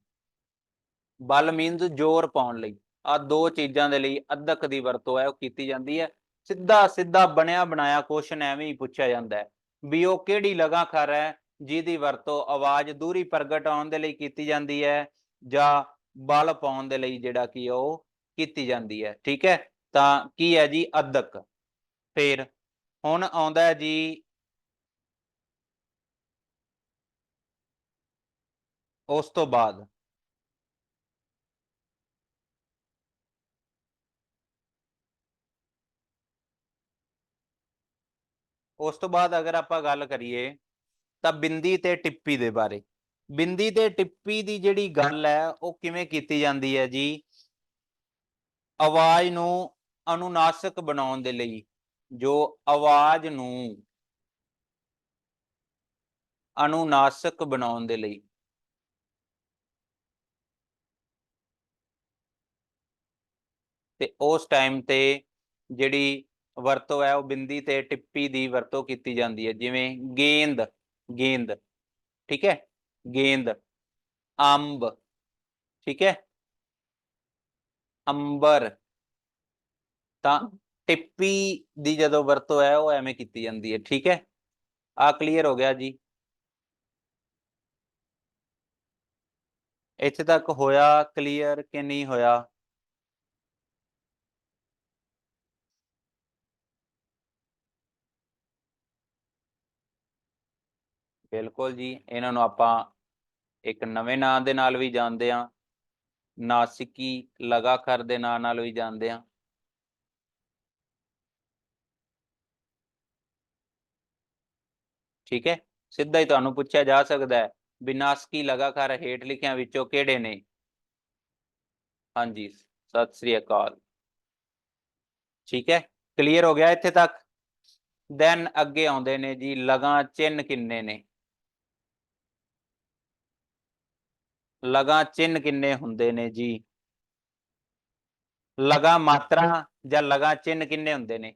ਬਲ ਮੀਨਸ ਜ਼ੋਰ ਪਾਉਣ ਲਈ। ਆ ਦੋ ਚੀਜ਼ਾਂ ਦੇ ਲਈ ਅੱਧਕ ਦੀ ਵਰਤੋਂ ਹੈ, ਉਹ ਕੀਤੀ ਜਾਂਦੀ ਹੈ। ਸਿੱਧਾ ਸਿੱਧਾ ਬਣਿਆ ਬਣਾਇਆ ਕੁਐਸਚਨ ਐਵੇਂ ਹੀ ਪੁੱਛਿਆ ਜਾਂਦਾ ਹੈ ਵੀ ਉਹ ਕਿਹੜੀ ਲਗਾਖਰ ਹੈ ਜਿਹਦੀ ਵਰਤੋਂ ਆਵਾਜ਼ ਦੂਰੀ ਪ੍ਰਗਟ ਆਉਣ ਦੇ ਲਈ ਕੀਤੀ ਜਾਂਦੀ ਹੈ ਜਾਂ ਬਲ ਪਾਉਣ ਦੇ ਲਈ ਜਿਹੜਾ ਕੀ ਉਹ ਕੀਤੀ ਜਾਂਦੀ ਹੈ। ਠੀਕ ਹੈ? ਤਾਂ ਕੀ ਹੈ ਜੀ? ਅੱਧਕ। ਫਿਰ ਹੁਣ ਆਉਂਦਾ ਜੀ। ਉਸ ਤੋਂ ਬਾਅਦ। ਉਸ ਤੋਂ ਬਾਅਦ ਅਗਰ ਆਪਾਂ ਗੱਲ ਕਰੀਏ ਤਾਂ ਬਿੰਦੀ ਤੇ ਟਿੱਪੀ ਦੇ ਬਾਰੇ। ਬਿੰਦੀ ਤੇ ਟਿੱਪੀ ਦੀ ਜਿਹੜੀ ਗੱਲ ਹੈ, ਉਹ ਕਿਵੇਂ ਕੀਤੀ ਜਾਂਦੀ ਹੈ ਜੀ? ਆਵਾਜ਼ ਨੂੰ ਅਨੁਨਾਸਿਕ ਬਣਾਉਣ ਦੇ ਲਈ। ਜੋ ਆਵਾਜ਼ ਨੂੰ ਅਨੁਨਾਸਿਕ ਬਣਾਉਣ ਦੇ ਲਈ ਤੇ ਉਸ ਟਾਈਮ ਤੇ ਜਿਹੜੀ ਵਰਤੋਂ ਹੈ ਉਹ ਬਿੰਦੀ ਤੇ ਟਿੱਪੀ ਦੀ ਵਰਤੋਂ ਕੀਤੀ ਜਾਂਦੀ ਹੈ, ਜਿਵੇਂ ਗੇਂਦ ਗੇਂਦ, ਠੀਕ ਹੈ, ਗੇਂਦ, ਅੰਬ, ਠੀਕ ਹੈ, ਅੰਬਰ ਤਾਂ ਟਿੱਪੀ ਦੀ ਜਦੋਂ ਵਰਤੋਂ ਹੈ, ਉਹ ਐਵੇਂ ਕੀਤੀ ਜਾਂਦੀ ਹੈ, ਠੀਕ ਹੈ? ਆ ਕਲੀਅਰ ਹੋ ਗਿਆ ਜੀ। ਇੱਥੇ ਤੱਕ ਹੋਇਆ ਕਲੀਅਰ ਕਿ ਨਹੀਂ ਹੋਇਆ? ਬਿਲਕੁਲ ਜੀ, ਇਹਨਾਂ ਨੂੰ ਆਪਾਂ ਇੱਕ ਨਵੇਂ ਨਾਂ ਦੇ ਨਾਲ ਵੀ ਜਾਣਦੇ ਹਾਂ, ਨਾਸਿਕੀ ਲਗਾਖਰ ਦੇ ਨਾਂ ਨਾਲ ਵੀ ਜਾਣਦੇ ਹਾਂ। ਠੀਕ ਹੈ? ਸਿੱਧਾ ਹੀ ਤੁਹਾਨੂੰ ਪੁੱਛਿਆ ਜਾ ਸਕਦਾ ਹੈ ਵੀ ਲਗਾਕਾਰ ਹੇਠ ਲਿਖਿਆਂ ਵਿੱਚੋਂ ਕਿਹੜੇ ਨੇ? ਹਾਂਜੀ, ਸਤਿ ਸ੍ਰੀ ਅਕਾਲ। ਠੀਕ ਹੈ? ਕਲੀਅਰ ਹੋ ਗਿਆ ਇੱਥੇ ਤੱਕ? ਦੈਨ ਅੱਗੇ ਆਉਂਦੇ ਨੇ ਜੀ, ਲਗਾ ਚਿੰਨ ਕਿੰਨੇ ਨੇ? ਲਗਾ ਚਿੰਨ ਕਿੰਨੇ ਹੁੰਦੇ ਨੇ ਜੀ? ਲਗਾ ਮਾਤਰਾ ਜਾਂ ਲਗਾ ਚਿੰਨ ਕਿੰਨੇ ਹੁੰਦੇ ਨੇ?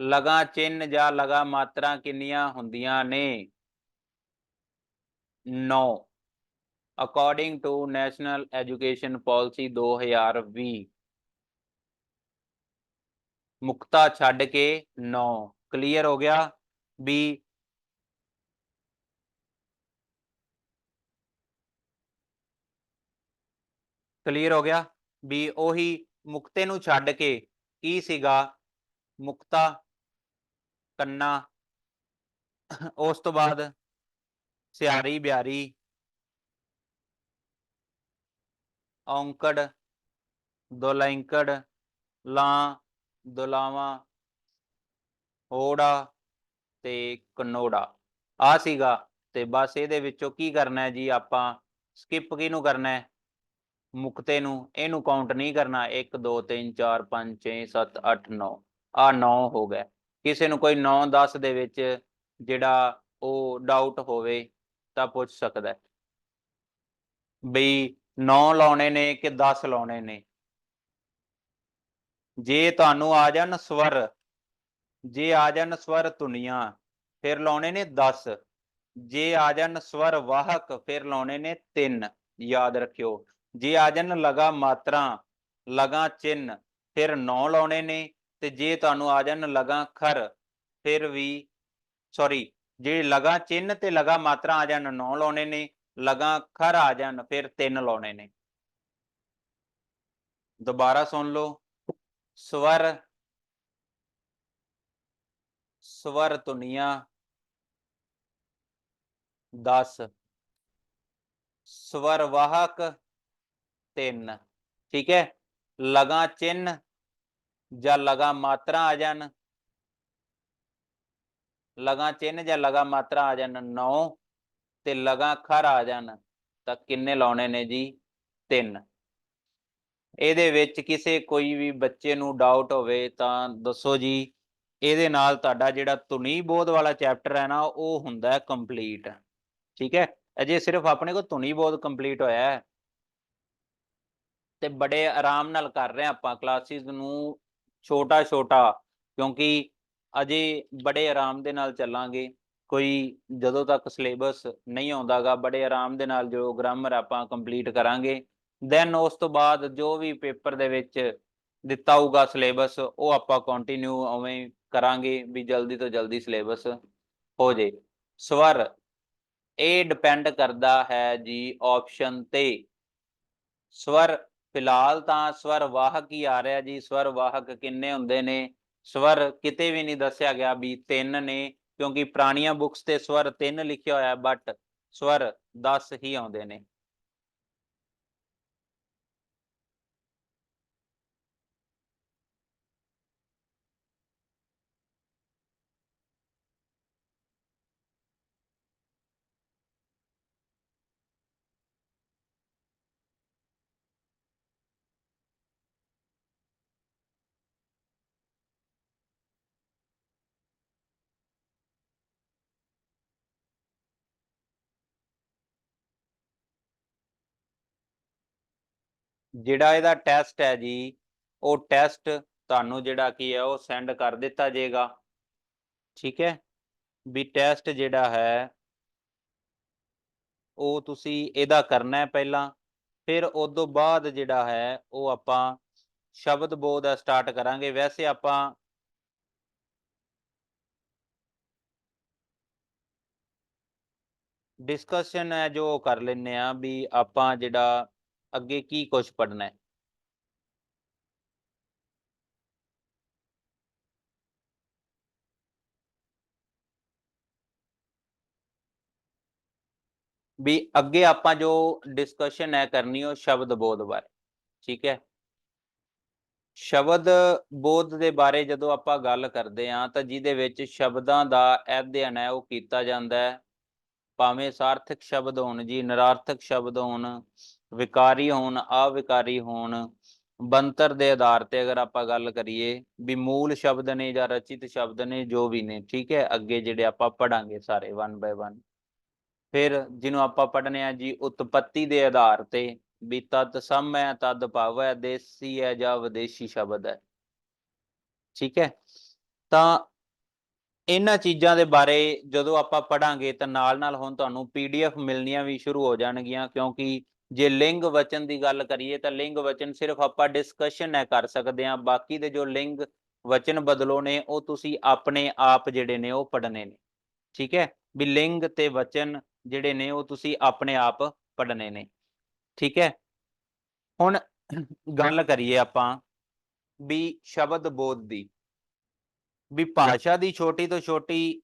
ਲਗਾ ਚਿੰਨ ਜਾਂ ਲਗਾ ਮਾਤਰਾ ਕਿੰਨੀਆਂ ਹੁੰਦੀਆਂ ਨੇ? 9 according to national education policy 2020 ਮੁਕਤਾ ਛੱਡ ਕੇ 9 ਕਲੀਅਰ ਹੋ ਗਿਆ? ਵੀ ਕਲੀਅਰ ਹੋ ਗਿਆ? ਵੀ ਉਹੀ ਮੁਕਤੇ ਨੂੰ ਛੱਡ ਕੇ ਕੀ ਸੀਗਾ? ਮੁਕਤਾ ਕੰਨਾ। ਉਸ ਤੋਂ ਬਾਅਦ ਸਿਆਰੀ, ਬਿਆਰੀ। ਔਂਕੜ, ਦੁਲੈਂਕੜ, ਲਾਂ, ਦੁਲਾਵਾਂ, ਹੋੜਾ ਤੇ ਕਨੋੜਾ। ਆ ਸੀਗਾ। ਤੇ ਬਸ ਇਹਦੇ ਵਿੱਚੋਂ ਕੀ ਕਰਨਾ ਹੈ ਜੀ? ਆਪਾਂ ਸਕਿਪ ਕਿਹਨੂੰ ਕਰਨਾ ਹੈ? ਮੁਕਤੇ ਨੂੰ। ਇਹਨੂੰ ਕਾਊਂਟ ਨਹੀਂ ਕਰਨਾ। 1 2 3 4 5 6 7 8 9 ਆ 9 ਹੋ ਗਿਆ। ਕਿਸੇ ਨੂੰ ਕੋਈ 9 10 ਦੇ ਵਿੱਚ ਜਿਹੜਾ ਉਹ ਡਾਊਟ ਹੋਵੇ ਤਾਂ ਪੁੱਛ ਸਕਦਾ ਹੈ। ਬਈ 9 ਲਾਉਣੇ ਨੇ ਕਿ 10 ਲਾਉਣੇ ਨੇ? ਜੇ ਤੁਹਾਨੂੰ ਆ ਜਾਣ ਸਵਰ, ਜੇ ਆ ਜਾਣ ਸਵਰ ਧੁਨੀਆਂ, ਫਿਰ ਲਾਉਣੇ ਨੇ 10 ਜੇ ਆ ਜਾਣ ਸਵਰ ਵਾਹਕ, ਫਿਰ ਲਾਉਣੇ ਨੇ 3 ਯਾਦ ਰੱਖਿਓ, ਜੇ ਆ ਜਾਣ ਲਗਾ ਮਾਤਰਾ, ਲਗਾ ਚਿੰਨ ਫਿਰ 9 ਲਾਉਣੇ ਨੇ ਤੇ ਜੇ ਤੁਹਾਨੂੰ ਆ ਜਾਣ ਲਗਾ ਖਰ, ਫਿਰ ਵੀ ਸੌਰੀ ਜੇ ਲਗਾ ਚਿੰਨ ਤੇ ਲਗਾ ਮਾਤਰਾ ਆ ਜਾਣ 9 ਲਾਉਣੇ ਨੇ, ਲਗਾ ਖਰ ਆ ਜਾਣ ਫਿਰ 3 ਲਾਉਣੇ ਨੇ। ਦੁਬਾਰਾ ਸੁਣ ਲਓ। ਸਵਰ ਸਵਰ ਧੁਨੀਆਂ 10 ਸਵਰ ਵਾਹਕ 3 ਠੀਕ ਹੈ? ਲਗਾ ਚਿੰਨ ਜਾਂ ਲਗਾ ਮਾਤਰਾ ਆ ਜਾਣ। ਲਗਾ ਚਿੰਨ ਜਾਂ ਲਗਾ ਮਾਤਰਾ ਆ ਜਾਣ 9 ਤੇ ਲਗਾ ਖਰ ਆ ਜਾਣ, ਤਾਂ ਕਿੰਨੇ ਲਾਉਣੇ ਨੇ ਜੀ? 3 ਇਹਦੇ ਵਿੱਚ ਕਿਸੇ ਕੋਈ ਵੀ ਬੱਚੇ ਨੂੰ ਡਾਊਟ ਹੋਵੇ ਤਾਂ ਦੱਸੋ ਜੀ, ਇਹਦੇ ਨਾਲ ਤੁਹਾਡਾ ਜਿਹੜਾ ਧੁਨੀ ਬੋਧ ਵਾਲਾ ਚੈਪਟਰ ਹੈ ਨਾ, ਉਹ ਹੁੰਦਾ ਹੈ ਕੰਪਲੀਟ ਠੀਕ ਹੈ? ਅਜੇ ਸਿਰਫ ਆਪਣੇ ਕੋ ਧੁਨੀ ਬੋਧ ਕੰਪਲੀਟ ਹੋਇਆ ਹੈ। ਤੇ ਬੜੇ ਆਰਾਮ ਨਾਲ ਕਰ ਰਹੇ ਹਾਂ ਆਪਾਂ ਕਲਾਸਿਸ ਨੂੰ। ਛੋਟਾ ਛੋਟਾ ਕਿਉਂਕਿ ਅਜੇ ਬੜੇ ਆਰਾਮ ਦੇ ਨਾਲ ਚੱਲਾਂਗੇ। ਕੋਈ ਜਦੋਂ ਤੱਕ ਸਿਲੇਬਸ ਨਹੀਂ ਆਉਂਦਾਗਾ, ਬੜੇ ਆਰਾਮ ਦੇ ਨਾਲ ਜੋ ਗ੍ਰਾਮਰ ਆਪਾਂ ਕੰਪਲੀਟ ਕਰਾਂਗੇ। ਦੈਨ ਉਸ ਤੋਂ ਬਾਅਦ ਜੋ ਵੀ ਪੇਪਰ ਦੇ ਵਿੱਚ ਦਿੱਤਾ ਹੋਊਗਾ ਸਿਲੇਬਸ, ਉਹ ਆਪਾਂ ਕੰਟੀਨਿਊ ਉਵੇਂ ਕਰਾਂਗੇ ਵੀ ਜਲਦੀ ਤੋਂ ਜਲਦੀ ਸਿਲੇਬਸ ਹੋ ਜੇ। ਸਵਰ, ਇਹ ਡਿਪੈਂਡ ਕਰਦਾ ਹੈ ਜੀ ਆਪਸ਼ਨ ਤੇ। ਸਵਰ ਫਿਲਹਾਲ ਤਾਂ ਸਵਰ ਵਾਹਕ ਹੀ ਆ ਰਿਹਾ ਜੀ, ਸਵਰ ਵਾਹਕ ਕਿੰਨੇ ਹੁੰਦੇ ਨੇ? ਸਵਰ ਕਿਤੇ ਵੀ ਨਹੀਂ ਦੱਸਿਆ ਗਿਆ ਵੀ ਤਿੰਨ ਨੇ, ਕਿਉਂਕਿ ਪੁਰਾਣੀਆਂ ਬੁੱਕਸ ਤੇ ਸਵਰ ਤਿੰਨ ਲਿਖਿਆ ਹੋਇਆ ਬਟ ਸਵਰ 10 ਹੀ ਆਉਂਦੇ ਨੇ। ਜਿਹੜਾ ਇਹਦਾ ਟੈਸਟ ਹੈ ਜੀ, ਉਹ ਟੈਸਟ ਤੁਹਾਨੂੰ ਜਿਹੜਾ ਕੀ ਹੈ, ਉਹ ਸੈਂਡ ਕਰ ਦਿੱਤਾ ਜਾਏਗਾ। ਠੀਕ ਹੈ? ਵੀ ਟੈਸਟ ਜਿਹੜਾ ਹੈ, ਉਹ ਤੁਸੀਂ ਇਹਦਾ ਕਰਨਾ ਹੈ ਪਹਿਲਾਂ, ਫਿਰ ਉਸ ਤੋਂ ਬਾਅਦ ਜਿਹੜਾ ਹੈ, ਉਹ ਆਪਾਂ ਸ਼ਬਦ ਬੋਧ ਦਾ ਸਟਾਰਟ ਕਰਾਂਗੇ। ਵੈਸੇ ਆਪਾਂ ਡਿਸਕਸ਼ਨ ਹੈ ਜੋ ਉਹ ਕਰ ਲੈਨੇ ਆ ਵੀ ਆਪਾਂ ਜਿਹੜਾ ਅੱਗੇ ਕੀ ਕੁਝ ਪੜਨਾ ਹੈ? ਵੀ ਅੱਗੇ ਆਪਾਂ ਜੋ ਡਿਸਕਸ਼ਨ ਹੈ ਕਰਨੀ, ਉਹ ਸ਼ਬਦ ਬੋਧ ਬਾਰੇ, ਠੀਕ ਹੈ? ਸ਼ਬਦ ਬੋਧ ਦੇ ਬਾਰੇ ਜਦੋਂ ਆਪਾਂ ਗੱਲ ਕਰਦੇ ਹਾਂ, ਤਾਂ ਜਿਹਦੇ ਵਿੱਚ ਸ਼ਬਦਾਂ ਦਾ ਅਧਿਐਨ ਹੈ, ਉਹ ਕੀਤਾ ਜਾਂਦਾ ਹੈ। ਭਾਵੇਂ ਸਾਰਥਕ ਸ਼ਬਦ ਹੋਣ ਜੀ, ਨਿਰਾਰਥਕ ਸ਼ਬਦ ਹੋਣ ਵਿਕਾਰੀ ਹੋਣ, ਅਵਿਕਾਰੀ ਹੋਣ ਬੰਤਰ ਦੇ ਆਧਾਰ ਤੇ ਅਗਰ ਆਪਾਂ ਗੱਲ ਕਰੀਏ ਵੀ ਮੂਲ ਸ਼ਬਦ ਨੇ ਜਾਂ ਰਚਿਤ ਸ਼ਬਦ ਨੇ ਜੋ ਵੀ ਨੇ, ਠੀਕ ਹੈ, ਅੱਗੇ ਜਿਹੜੇ ਆਪਾਂ ਪੜਾਂਗੇ ਸਾਰੇ ਵਨ ਬਾਏ ਵਨ ਫਿਰ ਜਿਹਨੂੰ ਆਪਾਂ ਪੜਨੇ ਆ ਜੀ ਉਤਪਤੀ ਦੇ ਆਧਾਰ ਤੇ ਵੀ ਤਦ ਸਮ ਹੈ, ਤਦ ਭਾਵ ਹੈ, ਦੇਸੀ ਹੈ ਜਾਂ ਵਿਦੇਸ਼ੀ ਸ਼ਬਦ ਹੈ। ਠੀਕ ਹੈ, ਤਾਂ ਇਹਨਾਂ ਚੀਜ਼ਾਂ ਦੇ ਬਾਰੇ ਜਦੋਂ ਆਪਾਂ ਪੜਾਂਗੇ ਤਾਂ ਨਾਲ ਨਾਲ ਹੁਣ ਤੁਹਾਨੂੰ ਪੀਡੀਐਫ ਮਿਲਣੀਆਂ ਵੀ ਸ਼ੁਰੂ ਹੋ ਜਾਣਗੀਆਂ ਕਿਉਂਕਿ ਜੇ ਲਿੰਗ ਵਚਨ ਦੀ ਗੱਲ ਕਰੀਏ ਤਾਂ ਲਿੰਗ ਵਚਨ ਸਿਰਫ ਆਪਾਂ ਡਿਸਕਸ਼ਨ ਹੈ ਕਰ ਸਕਦੇ ਹਾਂ ਬਾਕੀ ਦੇ ਜੋ ਲਿੰਗ ਵਚਨ ਬਦਲੋ ਨੇ ਉਹ ਤੁਸੀਂ ਆਪਣੇ ਆਪ ਜਿਹੜੇ ਨੇ ਉਹ ਪੜਨੇ ਨੇ। ਠੀਕ ਹੈ? ਵੀ ਲਿੰਗ ਤੇ ਵਚਨ ਜਿਹੜੇ ਨੇ ਉਹ ਤੁਸੀਂ ਆਪਣੇ ਆਪ ਪੜਨੇ ਨੇ। ਠੀਕ ਹੈ? ਹੁਣ ਗੱਲ ਕਰੀਏ ਆਪਾਂ ਵੀ ਸ਼ਬਦ ਬੋਧ ਦੀ। ਵੀ ਭਾਸ਼ਾ ਦੀ ਛੋਟੀ ਤੋਂ ਛੋਟੀ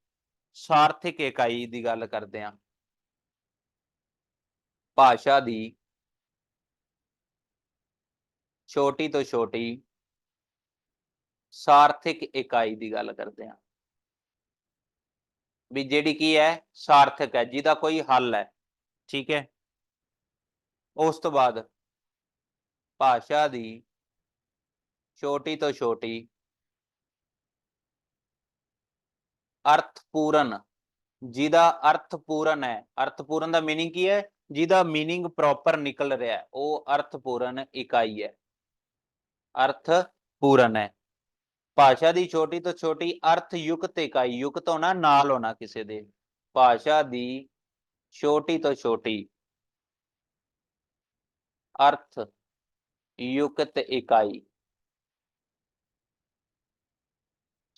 ਸਾਰਥਿਕ ਇਕਾਈ ਦੀ ਗੱਲ ਕਰਦੇ ਹਾਂ। ਭਾਸ਼ਾ ਦੀ ਛੋਟੀ ਤੋਂ ਛੋਟੀ ਸਾਰਥਿਕ ਇਕਾਈ ਦੀ ਗੱਲ ਕਰਦੇ ਹਾਂ। ਵੀ ਜਿਹੜੀ ਕੀ ਹੈ, ਸਾਰਥਿਕ ਹੈ, ਜਿਹਦਾ ਕੋਈ ਹੱਲ ਹੈ, ਠੀਕ ਹੈ। ਉਸ ਤੋਂ ਬਾਅਦ ਭਾਸ਼ਾ ਦੀ ਛੋਟੀ ਤੋਂ ਛੋਟੀ ਅਰਥਪੂਰਨ, ਜਿਹਦਾ ਅਰਥਪੂਰਨ ਹੈ। ਅਰਥਪੂਰਨ ਦਾ ਮੀਨਿੰਗ ਕੀ ਹੈ? ਜਿਹਦਾ मीनिंग ਪ੍ਰੋਪਰ ਨਿਕਲ ਰਿਹਾ ਹੈ ਉਹ ਅਰਥਪੂਰਨ ਇਕਾਈ ਹੈ ਅਰਥਪੂਰਨ ਹੈ ਭਾਸ਼ਾ ਦੀ ਛੋਟੀ ਤੋਂ ਛੋਟੀ ਅਰਥ ਯੁਕਤ ਇਕਾਈ ਯੁਕਤ ਹੋਣਾ ਨਾਲ ਹੋਣਾ ਕਿਸੇ ਦੇ ਭਾਸ਼ਾ ਦੀ ਛੋਟੀ ਤੋਂ ਛੋਟੀ ਅਰਥ ਯੁਕਤ ਇਕਾਈ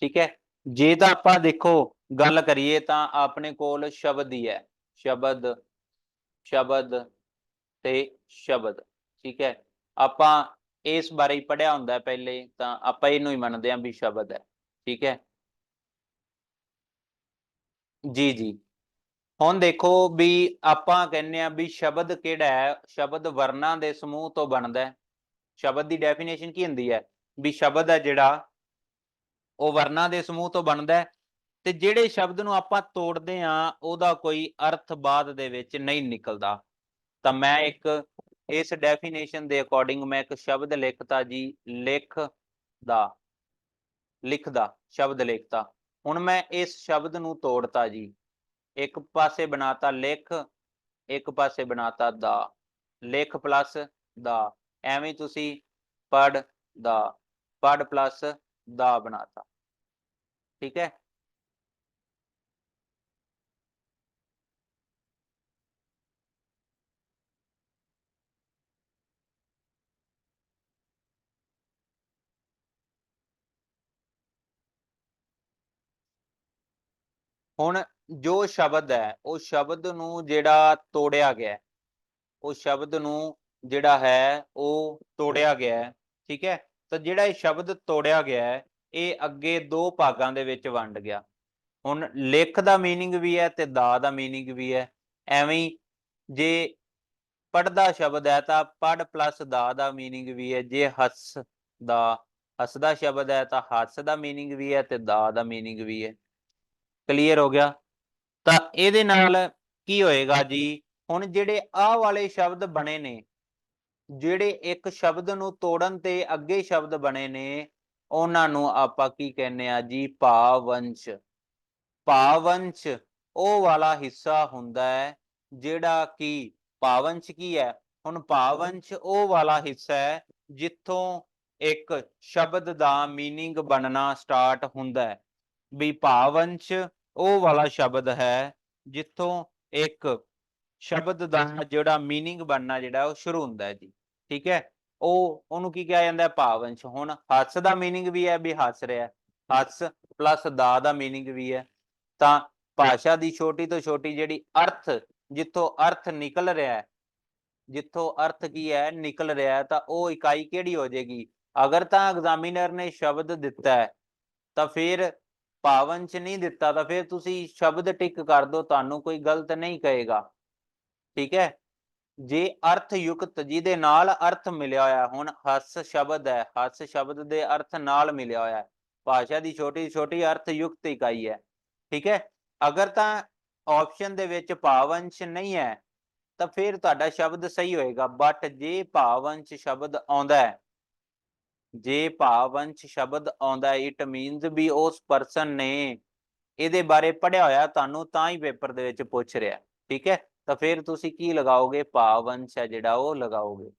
ਠੀਕ ਹੈ ਜੇ ਤਾਂ ਆਪਾਂ ਦੇਖੋ ਗੱਲ ਕਰੀਏ ਤਾਂ ਆਪਣੇ ਕੋਲ ਸ਼ਬਦ ਹੀ ਹੈ ਸ਼ਬਦ ਸ਼ਬਦ ਤੇ ਸ਼ਬਦ, ਠੀਕ ਹੈ? ਆਪਾਂ ਇਸ ਬਾਰੇ ਹੀ ਪੜਿਆ ਹੁੰਦਾ ਪਹਿਲੇ, ਤਾਂ ਆਪਾਂ ਇਹਨੂੰ ਹੀ ਮੰਨਦੇ ਹਾਂ ਵੀ ਸ਼ਬਦ ਹੈ, ਠੀਕ ਹੈ? ਜੀ ਜੀ। ਹੁਣ ਦੇਖੋ ਵੀ ਆਪਾਂ ਕਹਿੰਨੇ ਆ ਵੀ ਸ਼ਬਦ ਕਿਹੜਾ ਹੈ? ਸ਼ਬਦ ਵਰਨਾਂ ਦੇ ਸਮੂਹ ਤੋਂ ਬਣਦਾ ਹੈ। ਸ਼ਬਦ ਦੀ ਡੈਫੀਨੇਸ਼ਨ ਕੀ ਹੁੰਦੀ ਹੈ? ਵੀ ਸ਼ਬਦ ਹੈ ਜਿਹੜਾ ਉਹ ਵਰਨਾਂ ਦੇ ਸਮੂਹ ਤੋਂ ਬਣਦਾ ਹੈ ਤੇ ਜਿਹੜੇ ਸ਼ਬਦ ਨੂੰ ਆਪਾਂ ਤੋੜਦੇ ਆ ਉਹਦਾ ਕੋਈ ਅਰਥ ਬਾਅਦ ਦੇ ਵਿੱਚ ਨਹੀਂ ਨਿਕਲਦਾ। ਤਾਂ ਮੈਂ ਇੱਕ ਇਸ ਡੈਫੀਨੇਸ਼ਨ ਦੇ ਅਕੋਰਡਿੰਗ ਮੈਂ ਇੱਕ ਸ਼ਬਦ ਲਿਖਤਾ ਜੀ, ਲਿਖ ਦਾ, ਲਿਖਦਾ, ਸ਼ਬਦ ਲਿਖਤਾ। ਹੁਣ ਮੈਂ ਇਸ ਸ਼ਬਦ ਨੂੰ ਤੋੜਤਾ ਜੀ। ਇੱਕ ਪਾਸੇ ਬਣਾਤਾ ਲਿਖ, ਇੱਕ ਪਾਸੇ ਬਣਾਤਾ ਦਾ। ਲਿਖ ਪਲੱਸ ਦਾ, ਐਵੇਂ ਤੁਸੀਂ ਪੜ ਦਾ ਪੜ ਪਲੱਸ ਦਾ ਬਣਾਤਾ। ਠੀਕ ਹੈ? ਹੁਣ ਜੋ ਸ਼ਬਦ ਹੈ ਉਹ ਸ਼ਬਦ ਨੂੰ ਜਿਹੜਾ ਤੋੜਿਆ ਗਿਆ ਹੈ, ਉਹ ਸ਼ਬਦ ਨੂੰ ਜਿਹੜਾ ਹੈ ਉਹ ਤੋੜਿਆ ਗਿਆ ਹੈ ਠੀਕ ਹੈ ਤਾਂ ਜਿਹੜਾ ਇਹ ਸ਼ਬਦ ਤੋੜਿਆ ਗਿਆ ਹੈ ਇਹ ਅੱਗੇ ਦੋ ਭਾਗਾਂ ਦੇ ਵਿੱਚ ਵੰਡ ਗਿਆ ਹੁਣ ਲਿਖ ਦਾ मीनिंग ਵੀ ਹੈ ਤੇ ਦਾ ਦਾ मीनिंग ਵੀ ਹੈ ਐਵੇਂ ਹੀ ਜੇ ਪੜਦਾ ਸ਼ਬਦ ਹੈ ਤਾਂ ਪੜ ਪਲੱਸ ਦਾ ਦਾ मीनिंग ਵੀ ਹੈ ਜੇ ਹੱਸ ਦਾ ਹੱਸਦਾ ਸ਼ਬਦ ਹੈ ਤਾਂ ਹੱਸ ਦਾ मीनिंग ਵੀ ਹੈ ਤੇ ਦਾ ਦਾ मीनिंग ਵੀ ਹੈ ਕਲੀਅਰ ਹੋ ਗਿਆ ਤਾਂ ਇਹਦੇ ਨਾਲ ਕੀ ਹੋਏਗਾ ਜੀ ਹੁਣ ਜਿਹੜੇ ਆਹ ਵਾਲੇ ਸ਼ਬਦ ਬਣੇ ਨੇ ਜਿਹੜੇ ਇੱਕ ਸ਼ਬਦ ਨੂੰ ਤੋੜਨ ਤੇ ਅੱਗੇ ਸ਼ਬਦ ਬਣੇ ਨੇ ਉਹਨਾਂ ਨੂੰ ਆਪਾਂ ਕੀ ਕਹਿੰਦੇ ਆ ਜੀ ਭਾਵੰਸ਼ ਭਾਵੰਸ਼ ਉਹ ਵਾਲਾ ਹਿੱਸਾ ਹੁੰਦਾ ਹੈ ਜਿਹੜਾ ਕਿ ਭਾਵੰਸ਼ ਕੀ ਹੈ ਹੁਣ ਭਾਵੰਸ਼ ਉਹ ਵਾਲਾ ਹਿੱਸਾ ਹੈ ਜਿੱਥੋਂ ਇੱਕ ਸ਼ਬਦ ਦਾ मीनिंग ਬਣਨਾ ਸਟਾਰਟ ਹੁੰਦਾ ਹੈ ਵੀ ਭਾਵੰਸ਼ ਉਹ ਵਾਲਾ ਸ਼ਬਦ ਹੈ ਜਿੱਥੋਂ ਇੱਕ ਸ਼ਬਦ ਦਾ ਜਿਹੜਾ मीनिंग ਬਣਨਾ ਜਿਹੜਾ ਉਹ ਸ਼ੁਰੂ ਹੁੰਦਾ ਹੈ ਜੀ ਠੀਕ ਹੈ ਉਹ ਉਹਨੂੰ ਕੀ ਕਿਹਾ ਜਾਂਦਾ ਹੈ ਭਾਵੰਸ਼ ਹੁਣ ਹੱਸ ਦਾ मीनिंग ਵੀ ਹੈ ਵੀ ਹੱਸ ਰਿਹਾ ਹੈ। ਹੱਸ ਪਲੱਸ ਦਾ ਦਾ मीनिंग ਵੀ ਹੈ ਤਾਂ ਭਾਸ਼ਾ ਦੀ ਛੋਟੀ ਤੋਂ ਛੋਟੀ ਜਿਹੜੀ ਅਰਥ ਜਿੱਥੋਂ ਅਰਥ ਨਿਕਲ ਰਿਹਾ ਹੈ ਜਿੱਥੋਂ ਅਰਥ ਕੀ ਹੈ ਨਿਕਲ ਰਿਹਾ ਹੈ ਤਾਂ ਉਹ ਇਕਾਈ ਕਿਹੜੀ ਹੋ ਜਾਏਗੀ ਅਗਰ ਤਾਂ ਐਗਜ਼ਾਮੀਨਰ ਨੇ ਸ਼ਬਦ ਦਿੱਤਾ ਹੈ ਤਾਂ ਫਿਰ ਭਾਵੰਸ਼ ਨਹੀਂ ਦਿੱਤਾ ਤਾਂ ਫਿਰ ਤੁਸੀਂ ਸ਼ਬਦ ਟਿਕ ਕਰ ਦਿਓ, ਤੁਹਾਨੂੰ ਕੋਈ ਗਲਤ ਨਹੀਂ ਕਹੇਗਾ। ਠੀਕ ਹੈ? ਜੇ ਅਰਥ ਯੁਕਤ ਜਿਹਦੇ ਨਾਲ ਅਰਥ ਮਿਲਿਆ ਹੋਇਆ, ਹੁਣ ਹੱਸ ਸ਼ਬਦ ਹੈ, ਹੱਸ ਸ਼ਬਦ ਦੇ ਅਰਥ ਨਾਲ ਮਿਲਿਆ ਹੋਇਆ ਹੈ। ਭਾਸ਼ਾ ਦੀ ਛੋਟੀ ਛੋਟੀ ਅਰਥ ਯੁਕਤ ਇਕਾਈ ਹੈ। ਠੀਕ ਹੈ? ਅਗਰ ਤਾਂ ਆਪਸ਼ਨ ਦੇ ਵਿੱਚ ਭਾਵੰਸ਼ ਨਹੀਂ ਹੈ, ਤਾਂ ਫਿਰ ਤੁਹਾਡਾ ਸ਼ਬਦ ਸਹੀ ਹੋਏਗਾ ਬਟ ਜੇ ਭਾਵੰਸ਼ ਸ਼ਬਦ ਆਉਂਦਾ ਹੈ ਜੇ ਭਾਵੰਸ਼ ਸ਼ਬਦ ਆਉਂਦਾ ਇਟ ਮੀਨਸ ਵੀ ਉਸ ਪਰਸਨ ਨੇ ਇਹਦੇ ਬਾਰੇ ਪੜਿਆ ਹੋਇਆ, ਤੁਹਾਨੂੰ ਤਾਂ ਹੀ ਪੇਪਰ ਦੇ ਵਿੱਚ ਪੁੱਛ ਰਿਹਾ। ਠੀਕ ਹੈ? ਤਾਂ ਫਿਰ ਤੁਸੀਂ ਕੀ ਲਗਾਓਗੇ? ਭਾਵੰਸ਼ ਹੈ ਜਿਹੜਾ ਉਹ ਲਗਾਓਗੇ।